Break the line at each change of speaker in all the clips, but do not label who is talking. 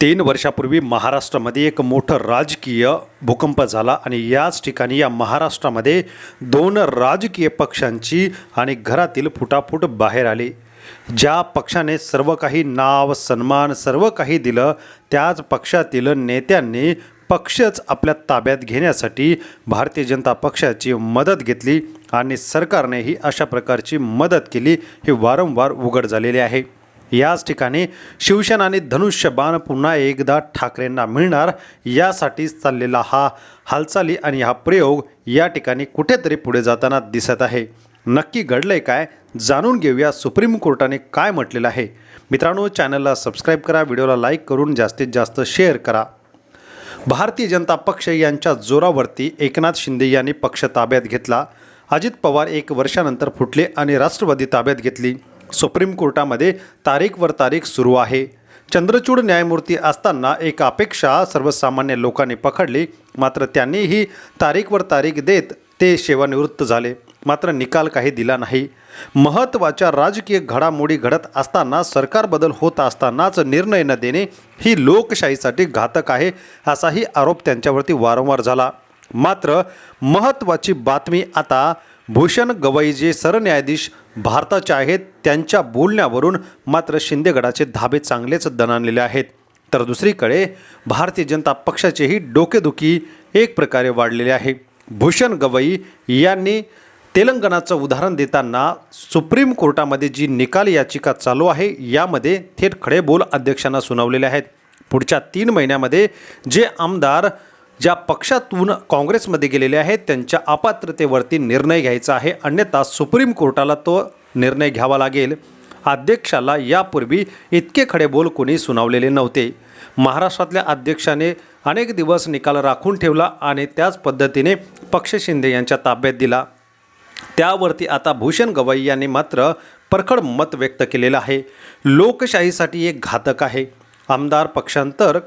तीन वर्षापूर्वी महाराष्ट्रामध्ये एक मोठं राजकीय भूकंप झाला आणि याच ठिकाणी या महाराष्ट्रामध्ये दोन राजकीय पक्षांची आणि घरातील फुटाफूट बाहेर आली. ज्या पक्षाने सर्व काही नाव सन्मान सर्व काही दिलं त्याच पक्षातील नेत्यांनी पक्षच आपल्या ताब्यात घेण्यासाठी भारतीय जनता पक्षाची मदत घेतली आणि सरकारनेही अशा प्रकारची मदत केली हे वारंवार उघड झालेले आहे. याच ठिकाणी शिवसेना आणि धनुष्यबाण पुन्हा एकदा ठाकरेंना मिळणार यासाठीच चाललेला हा हालचाली आणि हा प्रयोग या ठिकाणी कुठेतरी पुढे जाताना दिसत आहे. नक्की घडलंय काय? जाणून घेऊया सुप्रीम कोर्टाने काय म्हटलेलं आहे. मित्रांनो चॅनलला सबस्क्राईब करा व्हिडिओला लाईक करून जास्तीत जास्त शेअर करा. भारतीय जनता पक्ष यांच्या जोरावरती एकनाथ शिंदे यांनी पक्ष ताब्यात घेतला. अजित पवार एक वर्षानंतर फुटले आणि राष्ट्रवादी ताब्यात घेतली. सुप्रीम कोर्टामध्ये तारीखवर तारीख सुरू आहे. चंद्रचूड न्यायमूर्ती असताना एक अपेक्षा सर्वसामान्य लोकांनी पकडली. मात्र त्यांनीही तारीखवर तारीख देत ते सेवानिवृत्त झाले. मात्र निकाल काही दिला नाही. महत्त्वाच्या राजकीय घडामोडी घडत असताना सरकार बदल होत असतानाच निर्णय न देणे ही लोकशाहीसाठी घातक आहे असाही आरोप त्यांच्यावरती वारंवार झाला. मात्र महत्त्वाची बातमी आता भूषण गवई जे सरन्यायाधीश भारताचे आहेत त्यांच्या बोलण्यावरून मात्र शिंदेगडाचे धाबे चांगलेच दणाणलेले आहेत. तर दुसरीकडे भारतीय जनता पक्षाचेही डोकेदुखी एक प्रकारे वाढलेले आहे. भूषण गवई यांनी तेलंगणाचं उदाहरण देताना सुप्रीम कोर्टामध्ये जी निकाल याचिका चालू आहे यामध्ये थेट खडे बोल अध्यक्षांना सुनावलेले आहेत. पुढच्या तीन महिन्यामध्ये जे आमदार ज्या पक्षातून काँग्रेसमध्ये गेलेले आहेत त्यांच्या अपात्रतेवरती निर्णय घ्यायचा आहे. अन्यथा सुप्रीम कोर्टाला तो निर्णय घ्यावा लागेल. अध्यक्षाला यापूर्वी इतके खडे बोल कोणी सुनावलेले नव्हते. महाराष्ट्रातल्या अध्यक्षाने अनेक दिवस निकाल राखून ठेवला आणि त्याच पद्धतीने पक्ष शिंदे यांच्या ताब्यात दिला. त्यावरती आता भूषण गवई यांनी मात्र परखड मत व्यक्त केलेलं आहे. लोकशाहीसाठी एक घातक आहे. आमदार पक्षांतर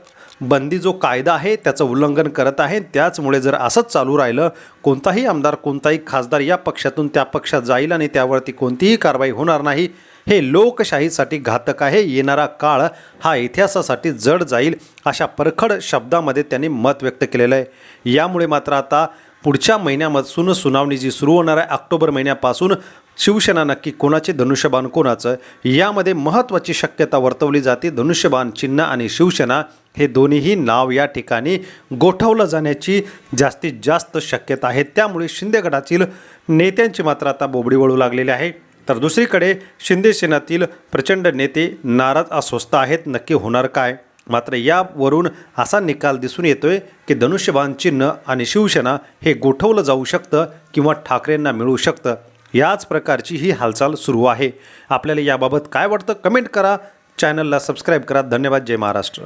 बंदी जो कायदा आहे त्याचं उल्लंघन करत आहे त्याचमुळे जर असंच चालू राहिलं कोणताही आमदार कोणताही खासदार या पक्षातून त्या पक्षात जाईल आणि त्यावरती कोणतीही कारवाई होणार नाही हे लोकशाहीसाठी घातक आहे. येणारा काळ हा इतिहासासाठी जड जाईल अशा परखड शब्दामध्ये त्यांनी मत व्यक्त केलेलं आहे. यामुळे मात्र आता पुढच्या महिन्यापासून सुनावणी जी सुरू होणार आहे. ऑक्टोबर महिन्यापासून शिवसेना नक्की कोणाचे धनुष्यबाण कोणाचं? यामध्ये महत्त्वाची शक्यता वर्तवली जाते. धनुष्यबाण चिन्ह आणि शिवसेना हे दोन्हीही नाव या ठिकाणी गोठवलं जाण्याची जास्तीत जास्त शक्यता आहे. त्यामुळे शिंदेगडातील नेत्यांची मात्र आता बोबडी वळू लागलेली आहे. तर दुसरीकडे शिंदेसेनातील प्रचंड नेते नाराज अस्वस्थ आहेत. नक्की होणार काय? मात्र यावरून असा निकाल दिसून येतोय की धनुष्यबाण चिन्ह आणि शिवसेना हे गोठवलं जाऊ शकतं किंवा ठाकरेंना मिळू शकतं. याच प्रकारची ही हालचाल सुरू आहे. आपल्याला याबाबत काय वाटतं? कमेंट करा. चॅनलला सबस्क्राईब करा. धन्यवाद. जय महाराष्ट्र.